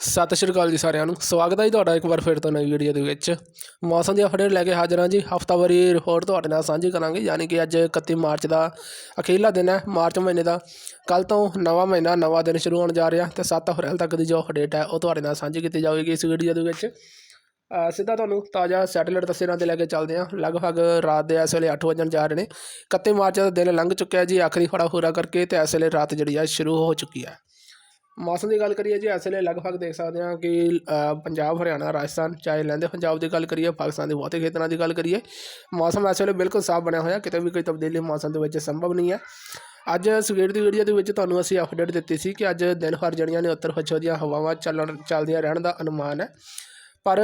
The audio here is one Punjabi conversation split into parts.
ਸਤਿ ਸ਼੍ਰੀ ਅਕਾਲ ਜੀ ਸਾਰਿਆਂ ਨੂੰ। ਸਵਾਗਤ ਹੈ ਜੀ ਤੁਹਾਡਾ ਇੱਕ ਵਾਰ ਫਿਰ ਤੋਂ ਨਵੀਂ ਵੀਡੀਓ ਦੇ ਵਿੱਚ। ਮੌਸਮ ਦੀ ਅਪਡੇਟ ਲੈ ਕੇ ਹਾਜ਼ਰ ਹਾਂ ਜੀ। ਹਫਤਾਵਾਰੀ ਰਿਪੋਰਟ ਤੁਹਾਡੇ ਨਾਲ ਸਾਂਝੀ ਕਰਾਂਗੇ। ਯਾਨੀ ਕਿ ਅੱਜ 31 ਮਾਰਚ ਦਾ ਅਖੀਰਲਾ ਦਿਨ ਹੈ, ਮਾਰਚ ਮਹੀਨੇ ਦਾ। ਕੱਲ ਤੋਂ ਨਵਾਂ ਮਹੀਨਾ, ਨਵਾਂ ਦਿਨ ਸ਼ੁਰੂ ਹੋਣ ਜਾ ਰਿਹਾ ਤੇ 7 ਅਪ੍ਰੈਲ ਤੱਕ ਦੀ ਜੋ ਅਪਡੇਟ ਹੈ, ਉਹ ਤੁਹਾਡੇ ਨਾਲ ਸਾਂਝੀ ਕੀਤੀ ਜਾਵੇਗੀ ਇਸ ਵੀਡੀਓ ਦੇ ਵਿੱਚ। ਸਿੱਧਾ ਤੁਹਾਨੂੰ ਤਾਜ਼ਾ ਸੈਟੇਲਾਈਟ ਤਸਵੀਰਾਂ ਤੇ ਲੈ ਕੇ ਚੱਲਦੇ ਹਾਂ। ਲਗਭਗ ਰਾਤ ਦੇ ਇਸ ਵੇਲੇ 8 ਵਜਣ ਜਾ ਰਹੇ ਨੇ। 31 ਮਾਰਚ ਦਾ ਦਿਨ ਲੰਘ ਚੁੱਕਿਆ ਜੀ। ਆਖਰੀ ਫੜਾ ਪੂਰਾ ਕਰਕੇ ਤੇ ਇਸ ਵੇਲੇ ਰਾਤ ਜਿਹੜੀ ਆ ਸ਼ੁਰੂ ਹੋ ਚੁੱਕੀ ਹੈ। ਮੌਸਮ ਦੀ ਗੱਲ ਕਰੀਏ ਜੀ, ਇਸ ਵੇਲੇ ਲਗਭਗ ਦੇਖ ਸਕਦੇ ਹਾਂ ਕਿ ਪੰਜਾਬ, ਹਰਿਆਣਾ, ਰਾਜਸਥਾਨ, ਚਾਹੇ ਲਹਿੰਦੇ ਪੰਜਾਬ ਦੀ ਗੱਲ ਕਰੀਏ, ਪਾਕਿਸਤਾਨ ਦੇ ਬਹੁਤੇ ਖੇਤਰਾਂ ਦੀ ਗੱਲ ਕਰੀਏ, ਮੌਸਮ ਇਸ ਵੇਲੇ ਬਿਲਕੁਲ ਸਾਫ਼ ਬਣਿਆ ਹੋਇਆ, ਕਿਤੇ ਵੀ ਕੋਈ ਤਬਦੀਲੀ ਮੌਸਮ ਦੇ ਵਿੱਚ ਸੰਭਵ ਨਹੀਂ ਹੈ। ਅੱਜ ਸਵੇਰ ਦੀ ਵੀਡੀਓ ਦੇ ਵਿੱਚ ਤੁਹਾਨੂੰ ਅਸੀਂ ਅਪਡੇਟ ਦਿੱਤੀ ਸੀ ਕਿ ਅੱਜ ਦਿਨ ਭਰ ਜਿਹੜੀਆਂ ਨੇ ਉੱਤਰ ਪੱਛਮ ਦੀਆਂ ਹਵਾਵਾਂ ਚੱਲਣ, ਚੱਲਦੀਆਂ ਰਹਿਣ ਦਾ ਅਨੁਮਾਨ ਹੈ। ਪਰ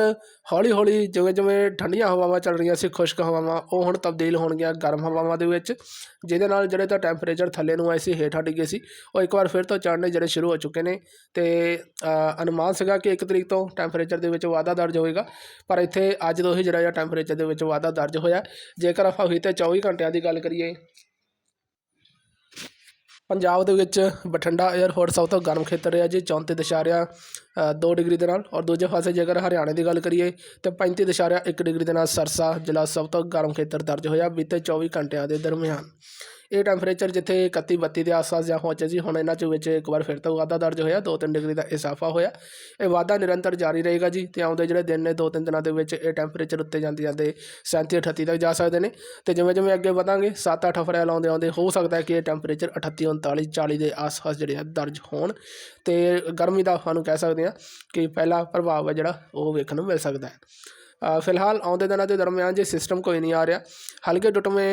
ਹੌਲੀ ਹੌਲੀ ਜਿਵੇਂ ਜਿਵੇਂ ਠੰਡੀਆਂ ਹਵਾਵਾਂ ਚੱਲ ਰਹੀਆਂ ਸੀ, ਖੁਸ਼ਕ ਹਵਾਵਾਂ, ਉਹ ਹੁਣ ਤਬਦੀਲ ਹੋਣਗੀਆਂ ਗਰਮ ਹਵਾਵਾਂ ਦੇ ਵਿੱਚ, ਜਿਹਦੇ ਨਾਲ ਜਿਹੜੇ ਤਾਂ ਟੈਂਪਰੇਚਰ ਥੱਲੇ ਨੂੰ ਆਏ ਸੀ, ਹੇਠਾਂ ਡਿੱਗੇ ਸੀ, ਉਹ ਇੱਕ ਵਾਰ ਫਿਰ ਤੋਂ ਚੜ੍ਹਨੇ ਜਿਹੜੇ ਸ਼ੁਰੂ ਹੋ ਚੁੱਕੇ ਨੇ ਤੇ ਅਨੁਮਾਨ ਸੀਗਾ ਕਿ 1 ਤਰੀਕ ਤੋਂ ਟੈਂਪਰੇਚਰ ਦੇ ਵਿੱਚ ਵਾਧਾ ਦਰਜ ਹੋਏਗਾ, ਪਰ ਇੱਥੇ ਅੱਜ ਤੋਂ ਹੀ ਜਿਹੜਾ ਟੈਂਪਰੇਚਰ ਦੇ ਵਿੱਚ ਵਾਧਾ ਦਰਜ ਹੋਇਆ, ਜੇਕਰ ਆਪਾਂ ਹੋਈ ਤੇ 24 ਘੰਟਿਆਂ ਦੀ ਗੱਲ ਕਰੀਏ ਪੰਜਾਬ ਦੇ ਵਿੱਚ ਬਠਿੰਡਾ 에ਅਰਪੋਰਟ ਸਭ ਤੋਂ ਗਰਮ ਖੇਤਰ ਰਿਹਾ ਜੀ 34 ਦੋ ਡਿਗਰੀ ਦੇ ਨਾਲ ਔਰ ਦੂਜੇ ਪਾਸੇ ਜੇਕਰ ਹਰਿਆਣੇ ਦੀ ਗੱਲ ਕਰੀਏ ਤੇ 35 ਇੱਕ ਡਿਗਰੀ ਦੇ ਨਾਲ ਸਰਸਾ ਜ਼ਿਲ੍ਹਾ ਸਭ ਤੋਂ ਗਰਮ ਖੇਤਰ ਦਰਜ ਹੋਇਆ ਬੀਤੇ 24 ਘੰਟਿਆਂ ਦੇ ਦਰਮਿਆਨ। ਇਹ ਟੈਂਪਰੇਚਰ ਜਿੱਥੇ 31 32 ਦੇ ਆਸ-ਪਾਸ ਜਾਂ ਪਹੁੰਚੇ ਸੀ ਹੁਣ ਇਹਨਾਂ ਚ ਵਿੱਚ ਇੱਕ ਵਾਰ ਫਿਰ ਤੋਂ ਵਾਧਾ ਦਰਜ ਹੋਇਆ 2-3 ਡਿਗਰੀ ਦਾ ਇਜ਼ਾਫਾ ਹੋਇਆ। ਇਹ ਵਾਧਾ ਨਿਰੰਤਰ ਜਾਰੀ ਰਹੇਗਾ ਜੀ, ਤੇ ਆਉਂਦੇ ਜਿਹੜੇ ਦਿਨ ਨੇ 2-3 ਦਿਨਾਂ ਦੇ ਵਿੱਚ ਇਹ ਟੈਂਪਰੇਚਰ ਉੱਤੇ ਜਾਂਦੇ ਜਾਂਦੇ 37 38 ਤੱਕ ਜਾ ਸਕਦੇ ਨੇ। ਤੇ ਜਿਵੇਂ ਜਿਵੇਂ ਅੱਗੇ ਵਧਾਂਗੇ 7-8 ਅਪ੍ਰੈਲ ਆਉਂਦੇ ਆਉਂਦੇ ਹੋ ਸਕਦਾ ਕਿ ਇਹ ਟੈਂਪਰੇਚਰ 38 39 40 ਦੇ ਆਸ-ਪਾਸ ਜਿਹੜੇ ਆ ਦਰਜ ਹੋਣ। ਤੇ ਗਰਮੀ ਦਾ ਆਪਾਂ ਨੂੰ ਕਹਿ ਸਕਦੇ ਹਾਂ ਕਿ ਪਹਿਲਾ ਪ੍ਰਭਾਵ ਹੈ ਜਿਹੜਾ, ਉਹ ਵੇਖਣ ਨੂੰ ਮਿਲ ਸਕਦਾ ਹੈ। ਅ, ਫਿਲਹਾਲ ਆਉਂਦੇ ਦਿਨਾਂ ਦੇ ਦਰਮਿਆਨ ਜੇ ਸਿਸਟਮ ਕੋਈ ਨਹੀਂ ਆ ਰਿਹਾ ਹਲਕੇ ਟੁੱਟਵੇਂ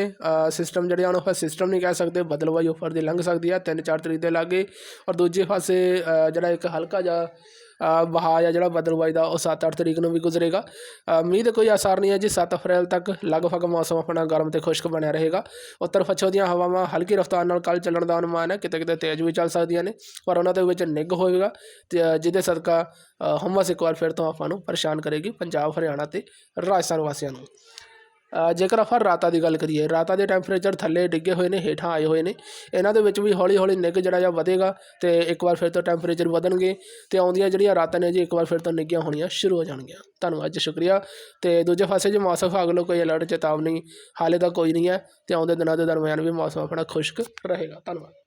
ਸਿਸਟਮ ਜਿਹੜੇ ਹਨ ਉਹ ਸਿਸਟਮ ਨਹੀਂ ਕਹਿ ਸਕਦੇ ਬਦਲਵਾਈ ਉੱਪਰ ਦੀ ਲੰਘ ਸਕਦੀ ਹੈ ਤਿੰਨ ਚਾਰ ਤਰੀਕ ਦੇ ਲਾਗੇ। ਔਰ ਦੂਜੇ ਪਾਸੇ ਜਿਹੜਾ ਇੱਕ ਹਲਕਾ ਜਿਹਾ ਵਹਾਅ ਆ ਜਿਹੜਾ ਬਦਲਵਾਈ ਦਾ ਉਹ 7-8 ਤਰੀਕ ਨੂੰ ਵੀ ਗੁਜ਼ਰੇਗਾ। ਮੀਂਹ ਦੇ ਕੋਈ ਆਸਾਰ ਨਹੀਂ ਹੈ ਜੀ 7 ਅਪ੍ਰੈਲ ਤੱਕ ਲਗਭਗ ਮੌਸਮ ਆਪਣਾ ਗਰਮ ਤੇ ਖੁਸ਼ਕ ਬਣਿਆ ਰਹੇਗਾ। ਉੱਤਰ ਪੱਛਮ ਦੀਆਂ ਹਵਾਵਾਂ ਹਲਕੀ ਰਫ਼ਤਾਰ ਨਾਲ ਕੱਲ ਚੱਲਣ ਦਾ ਅਨੁਮਾਨ ਹੈ ਕਿਤੇ ਕਿਤੇ ਤੇਜ਼ ਵੀ ਚੱਲ ਸਕਦੀਆਂ ਨੇ ਪਰ ਉਹਨਾਂ ਦੇ ਵਿੱਚ ਨਿੱਘ ਹੋਵੇਗਾ ਤੇ ਜਿਹਦੇ ਸਦਕਾ ਅ, ਹੁਮਸ ਇੱਕ ਵਾਰ ਫਿਰ ਤੋਂ ਆਪਾਂ ਨੂੰ ਪਰੇਸ਼ਾਨ ਕਰੇਗੀ ਪੰਜਾਬ ਹਰਿਆਣਾ ਤੇ ਰਾਜਸਥਾਨ ਵਾਸੀਆਂ ਨੂੰ। ਜੇਕਰ ਆਪਾਂ ਰਾਤਾਂ ਦੀ ਗੱਲ ਕਰੀਏ, ਰਾਤਾਂ ਦੇ ਟੈਂਪਰੇਚਰ ਥੱਲੇ ਡਿੱਗੇ ਹੋਏ ਨੇ, ਹੇਠਾਂ ਆਏ ਹੋਏ ਨੇ, ਇਹਨਾਂ ਦੇ ਵਿੱਚ ਵੀ ਹੌਲੀ ਹੌਲੀ ਨਿੱਘ ਜਿਹੜਾ ਜਿਹਾ ਵਧੇਗਾ ਤੇ ਇੱਕ ਵਾਰ ਫਿਰ ਤੋਂ ਟੈਂਪਰੇਚਰ ਵਧਣਗੇ ਤੇ ਆਉਂਦੀਆਂ ਜਿਹੜੀਆਂ ਰਾਤਾਂ ਨੇ ਜੀ, ਇੱਕ ਵਾਰ ਫਿਰ ਤੋਂ ਨਿੱਘੀਆਂ ਹੋਣੀਆਂ ਸ਼ੁਰੂ ਹੋ ਜਾਣਗੀਆਂ। ਧੰਨਵਾਦ ਜੀ, ਸ਼ੁਕਰੀਆ। ਤੇ ਦੂਜੇ ਪਾਸੇ ਜੇ ਮੌਸਮ ਵਿਭਾਗ ਵੱਲੋਂ ਕੋਈ ਅਲਰਟ ਚੇਤਾਵਨੀ ਹਾਲੇ ਤਾਂ ਕੋਈ ਨਹੀਂ ਹੈ ਤੇ ਆਉਂਦੇ ਦਿਨਾਂ ਦੇ ਦਰਮਿਆਨ ਵੀ ਮੌਸਮ ਆਪਣਾ ਖੁਸ਼ਕ ਰਹੇਗਾ। ਧੰਨਵਾਦ।